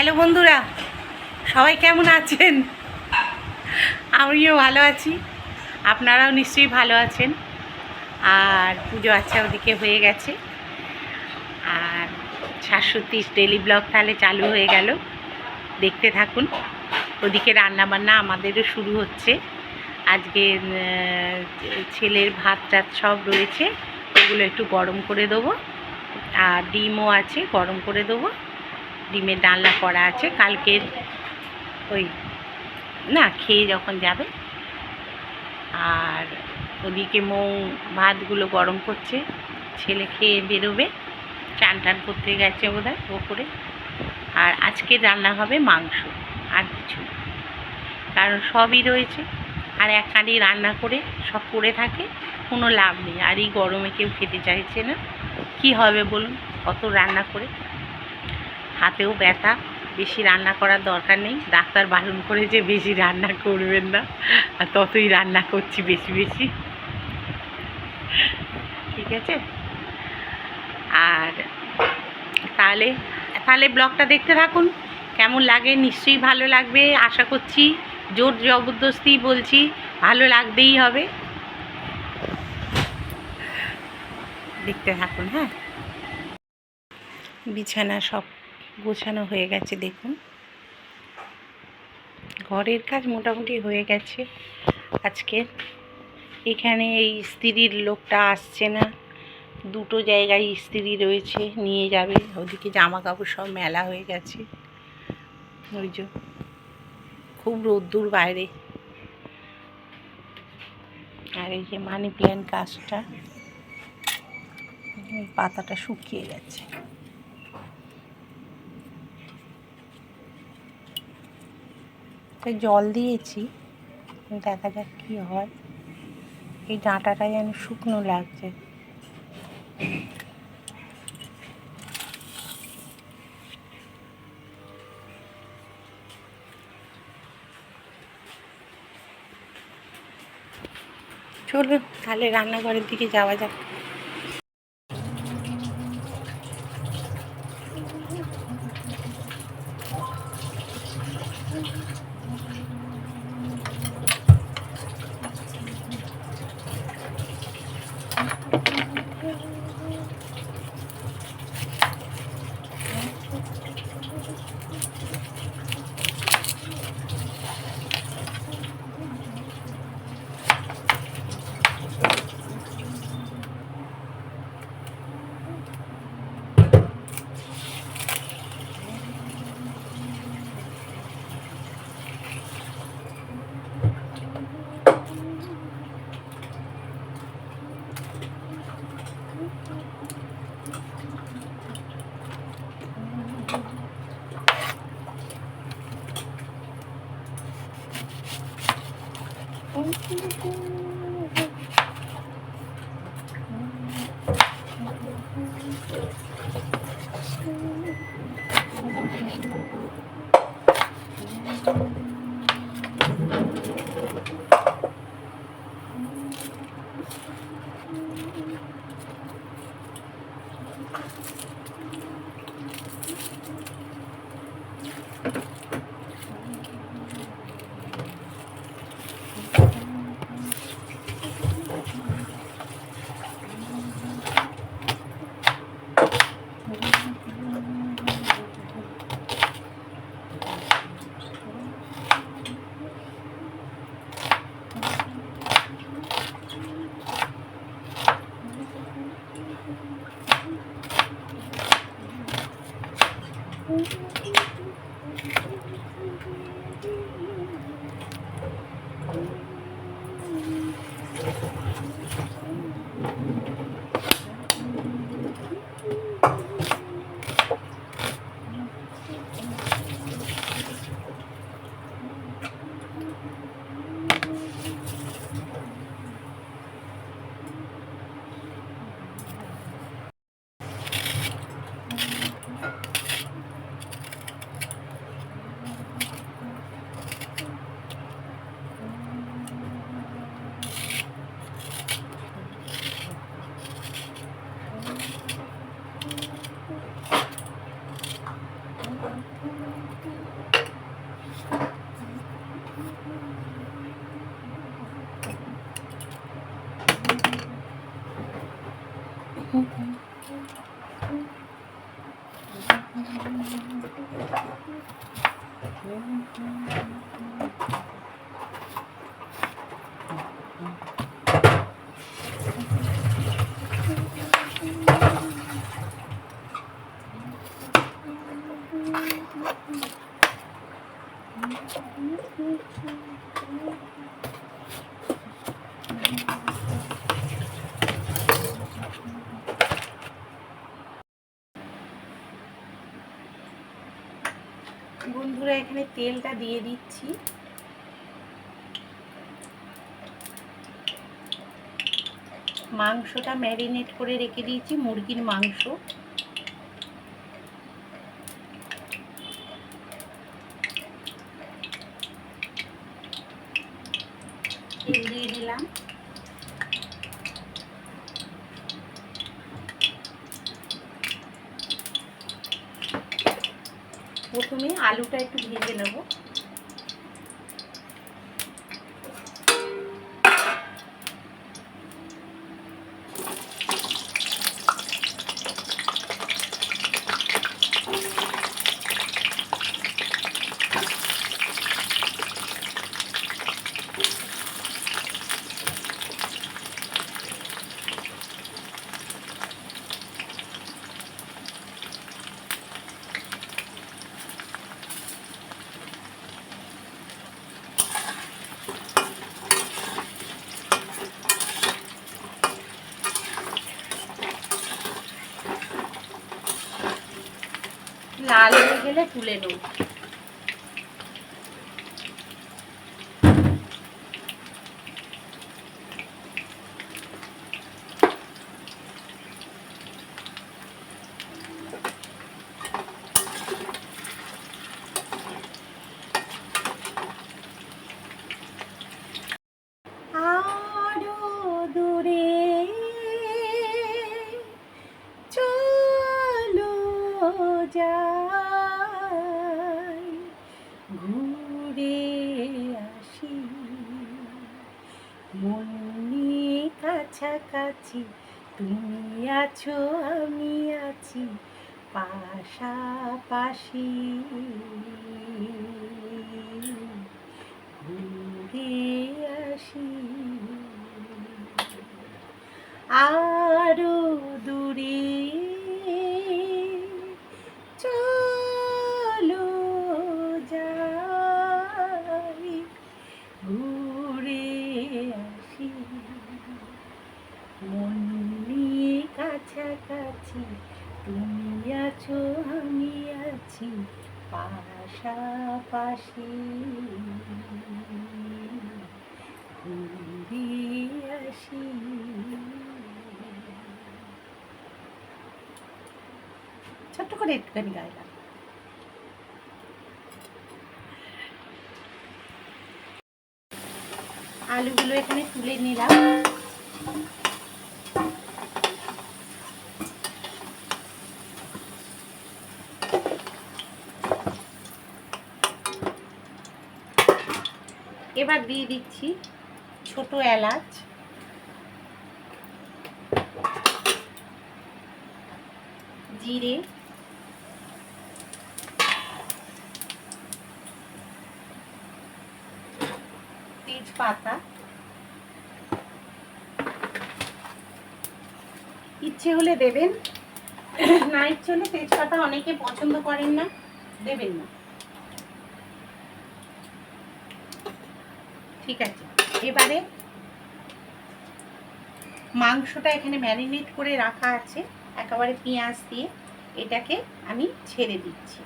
Hello বন্ধুরা, সবাই কেমন আছেন? আমিও ভালো আছি, আপনারাও নিশ্চয়ই ভালো আছেন। আর পুজো আচ্ছা ওদিকে হয়ে গেছে। আর শাশ্বতীর ডেলি ব্লগ তাহলে চালু হয়ে গেল। দেখতে থাকুন, ওদিকে রান্নাবান্না আমাদেরও শুরু হচ্ছে। আজকে ছেলের ভাত টাত সব রয়েছে, ওগুলো একটু গরম করে দেবো। আর ডিমও আছে, গরম করে দেবো। ডিমের ডালনা করা আছে। কালকের ওই না, খেয়ে যখন যাবে। আর ওদিকে মৌ ভাতগুলো গরম করছে। ছেলে খেয়ে বেরোবে। চান টান করতে গেছে বোধ হয় ওপরে। আর আজকে রান্না হবে মাংস, আর কিছু কারণ সবই রয়েছে। আর এক হাঁড়ি রান্না করে সব পড়ে থাকে, কোনো লাভ নেই। আর এই গরমে কেউ খেতে চাইছে না। কি হবে বলুন? অত রান্না করে হাতেও ব্যথা, বেশি রান্না করার দরকার নেই। ডাক্তার বারণ করে যে বেশি রান্না করবেন না, আর ততই রান্না করছি বেশি বেশি। ঠিক আছে? আর তাহলে তাহলে ব্লগটা দেখতে থাকুন। কেমন লাগে? নিশ্চয়ই ভালো লাগবে, আশা করছি। জোর জবরদস্তি বলছি, ভালো লাগবেই হবে। দেখতে থাকুন হ্যাঁ? বিছানা সব গোছানো হয়ে গেছে, দেখুন। ঘরের কাজ মোটামুটি হয়ে গেছে। আজকে এখানে এই স্ত্রীর লোকটা আসছে না। দুটো জায়গায় স্ত্রী রয়েছে, নিয়ে যাবে। ওদিকে জামা কাপড় সব মেলা হয়ে গেছে। ওই যে খুব রোদ্দুর বাইরে। আর এই যে মানি প্ল্যান্ট এই পাতাটা শুকিয়ে গেছে। তো জল দিয়েছি, দেখা যাক কি হয়। এই ডাঁটাটা যেন শুকনো লাগছে। চলুন, তাহলে রান্নাঘরের দিকে যাওয়া যাক। বন্ধুরা এখানে তেলটা দিয়ে দিচ্ছি। মাংসটা ম্যারিনেট করে রেখে দিয়েছি মুরগির মাংস তেল দিয়ে দিলাম প্রথমে আলুটা একটু ভেজে নেব লাল হয়ে গেলে তুলে নেব আরও দূরে চলো যাই ঘুরে আসি মনে কাছাকাছি তুমি আছো আমি আছি। পাশাপাশি করে একটুখানি গাইলাম আলুগুলো এখানে তুলে নিলাম। এবার দিয়ে দিচ্ছি ছোট এলাচ। জিরে। তেজপাতা ইচ্ছে হলে দেবেন। না ইচ্ছে হলে তেজপাতা অনেকে পছন্দ করেন না, দেবেন না। ঠিক আছে, এবারে মাংসটা এখানে ম্যারিনেট করে রাখা আছে, একেবারে পেঁয়াজ দিয়ে। এটাকে আমি ছেড়ে দিচ্ছি।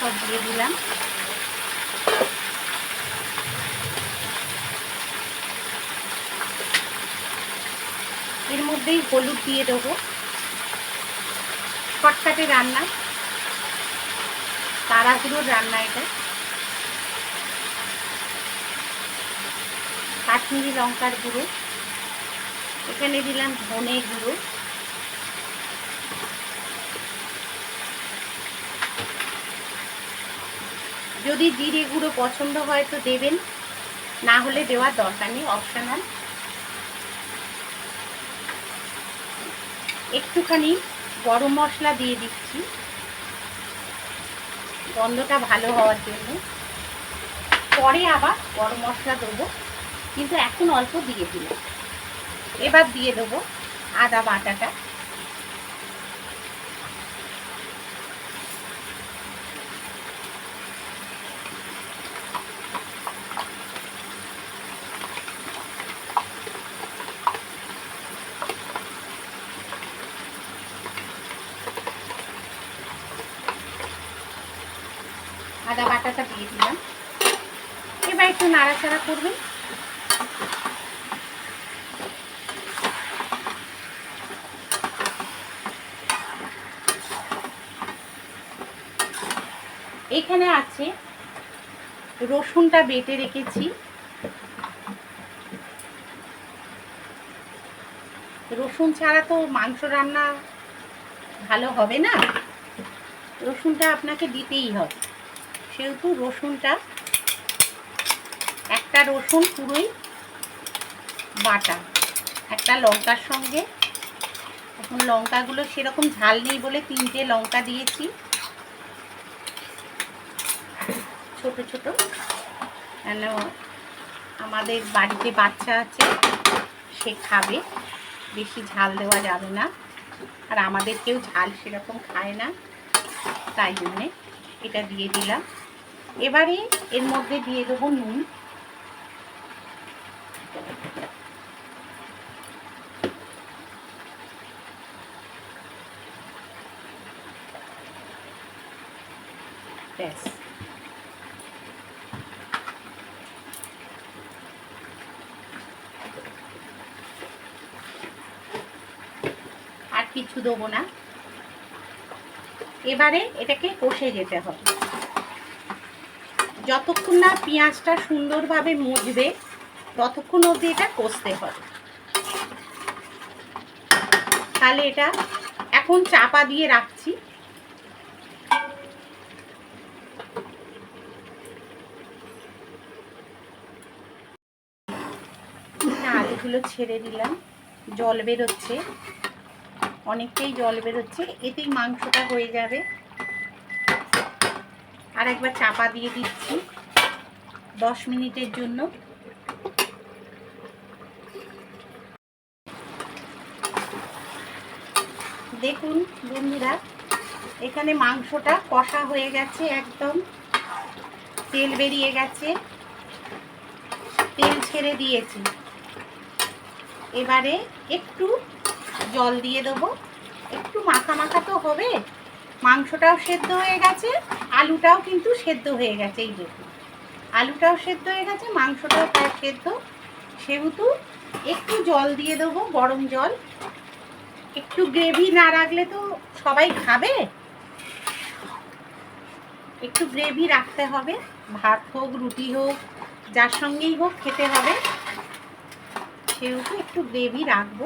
সব দিয়ে দিলাম। এর মধ্যেই হলুদ দিয়ে দেবো। কটকাটে রান্না। তাড়াহুড়োর রান্না এটা। কাশ্মীরি লঙ্কার গুঁড়ো। এখানে দিলাম ধনে গুঁড়ো। যদি জিরে গুঁড়ো পছন্দ হয় তো দেবেন। না হলে দেওয়ার দরকার নেই অপশনাল একটুখানি গরম মশলা দিয়ে দিচ্ছি। গন্ধটা ভালো হওয়ার জন্য। পরে আবার গরম মশলা দেবো, কিন্তু এখন অল্প দিয়ে দিলাম। এবার দিয়ে দেবো আদা বাটাটা। আদা বাটাটা দিয়ে দিলাম। এবার একটু নাড়াচাড়া করবেন। এখানে আছে রসুনটা বেটে রেখেছি। রসুন ছাড়া তো মাংস রান্না ভালো হবে না। রসুনটা আপনাকে দিতেই হবে। সেহেতু রসুনটা, একটা রসুন পুরোই বাটা, একটা লঙ্কার সঙ্গে। এখন লঙ্কাগুলো সেরকম ঝাল নেই বলে তিনটে লঙ্কা দিয়েছি। ছোট ছোট। কেন? আমাদের বাড়িতে বাচ্চা আছে, সে খাবে। বেশি ঝাল দেওয়া যাবে না। আর আমাদের কেউ ঝাল সেরকম খায় না। তাই জন্যে এটা দিয়ে দিলাম। এবারে এর মধ্যে দিয়ে দেবো নুন। ব্যাস। আর কিছু দেবো না। এবারে এটাকে কষে যেতে হবে। যতক্ষণ না পেঁয়াজটা সুন্দরভাবে মুজবে, ততক্ষণ অবধি এটা কষতে হবে। তাহলে এটা এখন চাপা দিয়ে রাখছি। আলুগুলো ছেড়ে দিলাম। জল বেরোচ্ছে। অনেকটাই জল বেরোচ্ছে। এতেই মাংসটা হয়ে যাবে। আর একবার চাপা দিয়ে দিচ্ছি দশ মিনিটের জন্য। দেখুন বন্ধুরা, এখানে মাংসটা কষা হয়ে গেছে একদম। তেল বেরিয়ে গেছে। তেল ছেড়ে দিয়েছি। এবারে একটু জল দিয়ে দেবো। একটু মাখা মাখা তো হবে। মাংসটাও সেদ্ধ হয়ে গেছে, আলুটাও কিন্তু সেদ্ধ হয়ে গেছে এই দেখুন আলুটাও সেদ্ধ হয়ে গেছে, মাংসটাও প্রায় সেদ্ধ। সেহেতু একটু জল দিয়ে দেবো, গরম জল। একটু গ্রেভি না রাখলে তো সবাই খাবে। একটু গ্রেভি রাখতে হবে, ভাত হোক, রুটি হোক, যার সঙ্গেই হোক খেতে হবে। সেহেতু একটু গ্রেভি রাখব।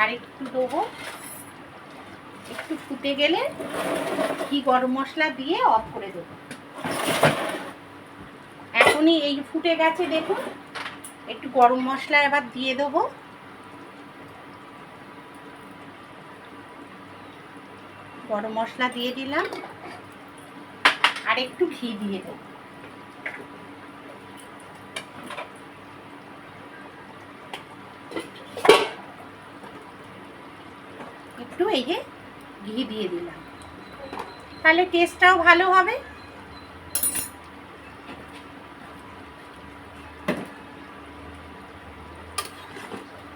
আর একটু দেবো একটু ফুটে গেলে কি গরম মশলা দিয়ে অফ করে দেবো। এখনই এই ফুটে গেছে দেখুন, একটু গরম মশলা এবার দিয়ে দেবো। গরম মশলা দিয়ে দিলাম, আর একটু ঘি দিয়ে দেবো। একটু এই যে ঘি দিয়ে দিলাম। তাহলে টেস্টটাও ভালো হবে।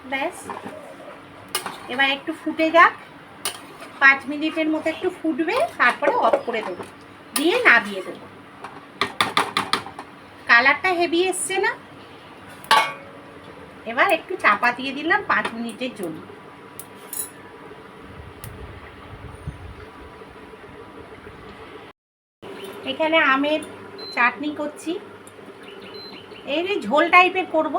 ব্যাস। এবার একটু ফুটে যাক। পাঁচ মিনিটের মতো একটু ফুটবে, তারপরে অফ করে দেবো। দিয়ে না দিয়ে দেবো। কালারটা হেভি এসছে না? এবার একটু চাপা দিয়ে দিলাম পাঁচ মিনিটের জন্য। এখানে আমের চাটনি করছি। এই যে ঝোল টাইপের করব।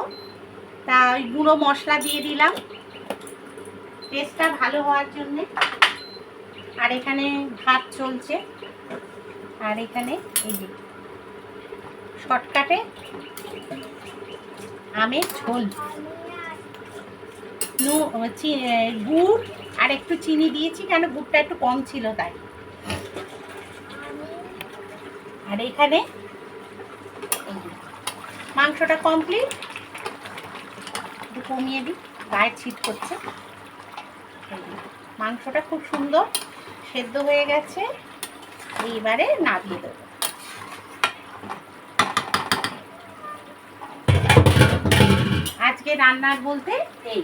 তা ওই গুঁড়ো মশলা দিয়ে দিলাম। টেস্টটা ভালো হওয়ার জন্যে। আর এখানে ভাত চলছে। আর এখানে এই যে শর্টকাটে আমের ঝোল। নু গুড় আর একটু চিনি দিয়েছি, কেন গুড়টা একটু কম ছিল তাই। আর এখানে মাংসটা কমপ্লিট একটু কমিয়ে দিই, গায়ে ছিট করছে। মাংসটা খুব সুন্দর সেদ্ধ হয়ে গেছে। এইবারে নামিয়ে দেবো। আজকে রান্নার বলতে এই।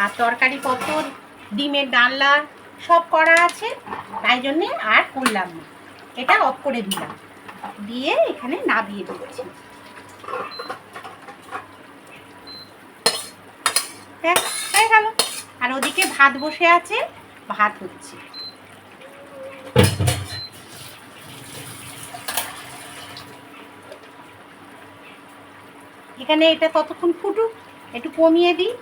আর তরকারি পত্র ডিমের ডালনা, সব করা আছে। তাই জন্যে আর করলাম না। এটা অফ করে দিলাম। দিয়ে এখানে নাবিয়ে হয়ে গেল। আর ওদিকে ভাত বসে আছে, ভাত হচ্ছে। এখানে এটা ততক্ষণ ফুটুক, একটু কমিয়ে দিই।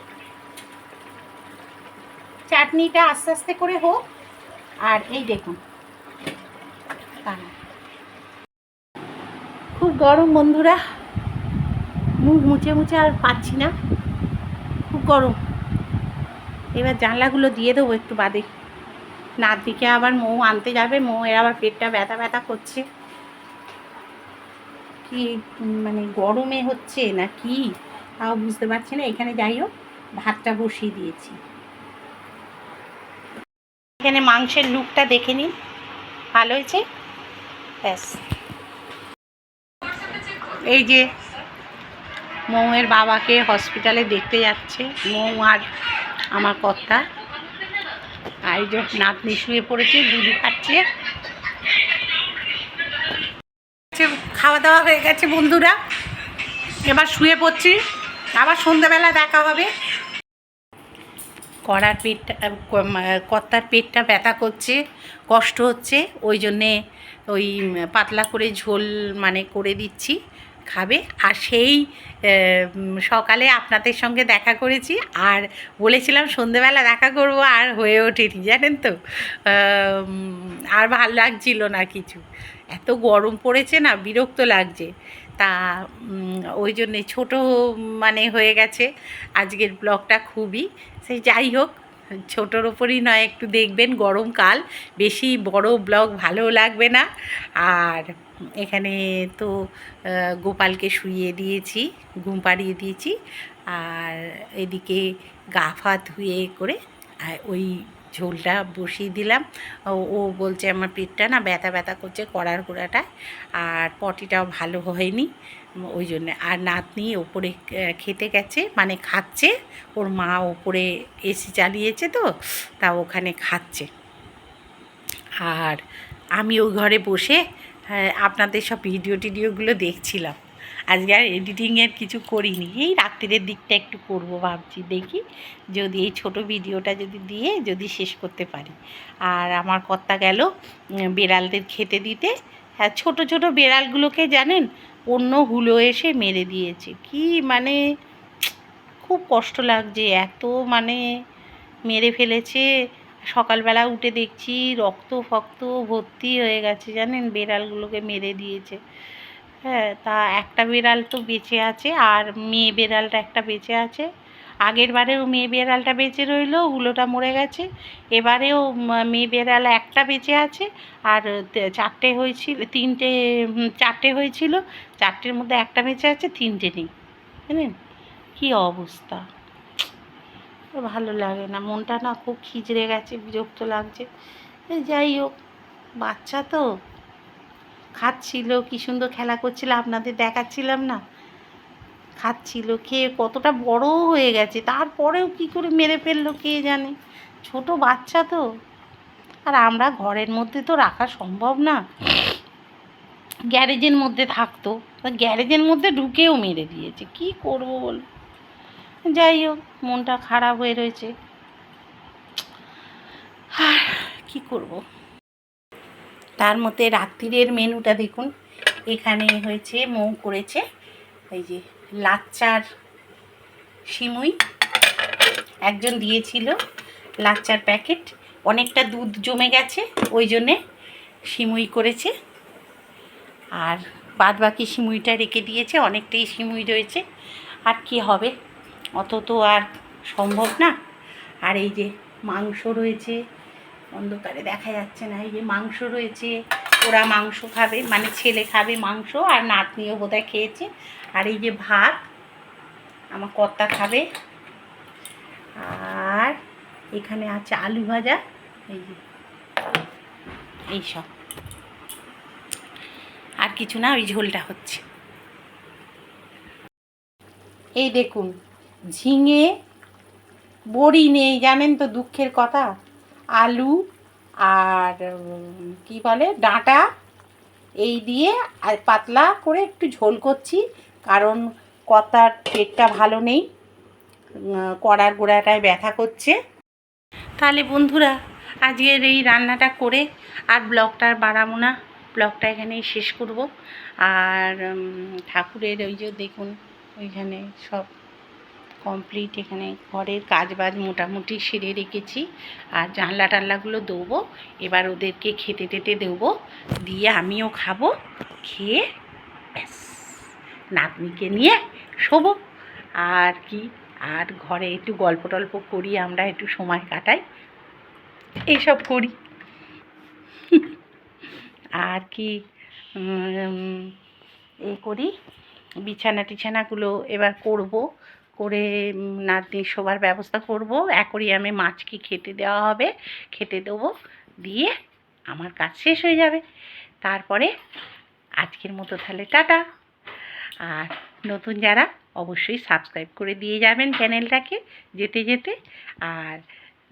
চাটনিটা আস্তে আস্তে করে হোক। আর এই দেখুন দাঁড়ান। খুব গরম বন্ধুরা। মুখ মুছে মুছে আর পাচ্ছি না। খুব গরম। এবার জানলাগুলো দিয়ে দেবো একটু বাদে। নার দিকে আবার মৌ আনতে যাবে। মৌ এর আবার পেটটা ব্যথা ব্যথা করছে। কি মানে গরমে হচ্ছে না কি? তাও বুঝতে পারছি না। এখানে যাই হোক, ভাতটা বসিয়ে দিয়েছি। এখানে মাংসের লুকটা দেখে নিন। ভালো হয়েছে? ব্যাস। এই যে মৌয়ের বাবাকে হসপিটালে দেখতে যাচ্ছে। মৌ আর আমার কর্তা। আর যে নাতনি শুয়ে পড়েছে, দুধু খাচ্ছে। খাওয়া দাওয়া হয়ে গেছে বন্ধুরা। এবার শুয়ে পড়ছি। আবার সন্ধ্যাবেলা দেখা হবে। কড়ার পেটটা কর্তার পেটটা ব্যথা করছে, কষ্ট হচ্ছে। ওই জন্যে ওই পাতলা করে ঝোল মানে করে দিচ্ছি। খাবে। আর সেই সকালে আপনাদের সঙ্গে দেখা করেছি। আর বলেছিলাম সন্ধেবেলা দেখা করব, আর হয়ে ওঠেনি, জানেন তো? আর ভালো লাগছিল না কিছু। এত গরম পড়েছে না, বিরক্ত লাগছে। তা ওই জন্যে ছোটো মানে হয়ে গেছে আজকের ব্লগটা খুবই। সেই যাই হোক, ছোটোর ওপরই নয়, একটু দেখবেন গরমকাল। বেশি বড় ব্লগ ভালো লাগবে না। আর এখানে তো গোপালকে শুইয়ে দিয়েছি, ঘুম পাড়িয়ে দিয়েছি। আর এদিকে গা ফা ধুয়ে করে, আর ওই ঝোলটা বসিয়ে দিলাম। ও বলছে আমার পেটটা না ব্যথা ব্যথা করছে কড়ার গোড়াটা, আর পটিটাও ভালো হয়নি। ওই জন্যে, আর নাতনি ওপরে খেতে গেছে মানে খাচ্ছে। ওর মা ওপরে এসি চালিয়েছে তো, তা ওখানে খাচ্ছে। আর আমি ওই ঘরে বসে আপনাদের সব ভিডিও টিডিওগুলো দেখছিলাম। আজকে আর এডিটিংয়ের কিছু করিনি। এই রাত্রিরের দিকটা একটু করব ভাবছি। দেখি যদি এই ছোট ভিডিওটা যদি দিয়ে যদি শেষ করতে পারি। আর আমার কর্তা গেল বেড়ালদের খেতে দিতে। হ্যাঁ ছোট ছোট বেড়ালগুলোকে জানেন, অন্য হুলো এসে মেরে দিয়েছে। কি মানে খুব কষ্ট লাগছে। এত মানে মেরে ফেলেছে। সকালবেলা উঠে দেখছি রক্ত ফক্ত ভর্তি হয়ে গেছে জানেন, বেড়ালগুলোকে মেরে দিয়েছে। হ্যাঁ তা একটা বিড়াল তো বেঁচে আছে আর মেয়ে বিড়ালটা একটা বেঁচে আছে। আগের বারেও মেয়ে বিড়ালটা বেঁচে রইল হুলোটা মরে গেছে। এবারেও মেয়ে বিড়াল একটা বেঁচে আছে আর চারটে হয়েছিল, তিনটে চারটে হয়েছিল। চারটের মধ্যে একটা বেঁচে আছে, তিনটে নেই। জানেন? কী অবস্থা? ভালো লাগে না। মনটা না খুব খিচড়ে গেছে, বিরক্ত লাগছে। যাই হোক, বাচ্চা তো। খাচ্ছিল, কি সুন্দর খেলা করছিল, আপনাদের দেখাচ্ছিলাম না? খাচ্ছিল, খেয়ে কতটা বড় হয়ে গেছে। তারপরেও কি করে মেরে ফেলল কে জানে? ছোট বাচ্চা তো। আর আমরা ঘরের মধ্যে তো রাখা সম্ভব না। গ্যারেজের মধ্যে থাকতো। গ্যারেজের মধ্যে ঢুকেও মেরে দিয়েছে। কি করব বল যাই হোক, মনটা খারাপ হয়ে রয়েছে। আর কি করব? তার মধ্যে রাত্রিরের মেনুটা দেখুন। এখানে হয়েছে মৌ করেছে, এই যে লাচ্চার সিমুই। একজন দিয়েছিল লাচ্চার প্যাকেট। অনেকটা দুধ জমে গেছে, ওই জন্যে সিমুই করেছে। আর বাদ বাকি সিমুইটা রেখে দিয়েছে, অনেকটাই সিমুই রয়েছে। আর কি হবে? অত তো আর সম্ভব না। আর এই যে মাংস রয়েছে, অন্ধকারে দেখা যাচ্ছে না, এই যে মাংস রয়েছে, ওরা মাংস খাবে মানে ছেলে খাবে মাংস আর নাতনিও বোধহয় খেয়েছে। আর এই যে ভাত, আমার কর্তা খাবে। আর এখানে আছে আলু ভাজা, এই যে এইসব আর কিছু না, ওই ঝোলটা হচ্ছে। এই দেখুন ঝিঙে, বড়ি নেই, জানেন তো দুঃখের কথা? আলু আর কি বলে, ডাঁটা, এই দিয়ে আর পাতলা করে একটু ঝোল করছি, কারণ কতার পেটটা ভালো নেই কড়ার গোড়াটায় ব্যথা করছে। তাহলে বন্ধুরা, আজকের এই রান্নাটা করে আর ব্লগটা বাড়াবো না, ব্লগটা এখানেই শেষ করব। আর ঠাকুরের ওই যে দেখুন, ওইখানে সব কমপ্লিট এখানে ঘরের কাজ বাজ মোটামুটি সেরে রেখেছি। আর জানলা টানলাগুলো দেবো এবার ওদেরকে খেতে টেতে দেবো। দিয়ে আমিও খাব। খেয়ে ব্যাস, নাতনিকে নিয়ে শোবো। আর কি, আর ঘরে একটু গল্প টল্প করি, আমরা একটু সময় কাটাই। এইসব করি। আর কি এ করি। বিছানা টিছানাগুলো এবার করব। করে উম, নাতনির শোবার ব্যবস্থা করব। অ্যাকোরিয়ামে মাছকে খেতে দেওয়া হবে। খেতে দেবো। দিয়ে আমার কাজ শেষ হয়ে যাবে। তারপরে আজকের মতো তাহলে টাটা। আর নতুন যারা অবশ্যই সাবস্ক্রাইব করে দিয়ে যাবেন চ্যানেলটাকে যেতে যেতে। আর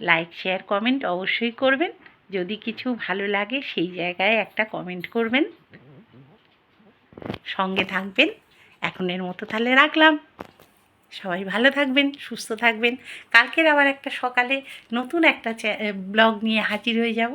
লাইক শেয়ার কমেন্ট অবশ্যই করবেন। যদি কিছু ভালো লাগে সেই জায়গায় একটা কমেন্ট করবেন। সঙ্গে থাকবেন। এখনের মতো তাহলে রাখলাম। সবাই ভালো থাকবেন, সুস্থ থাকবেন। কালকের আবার একটা সকালে নতুন একটা ব্লগ নিয়ে হাজির হয়ে যাব।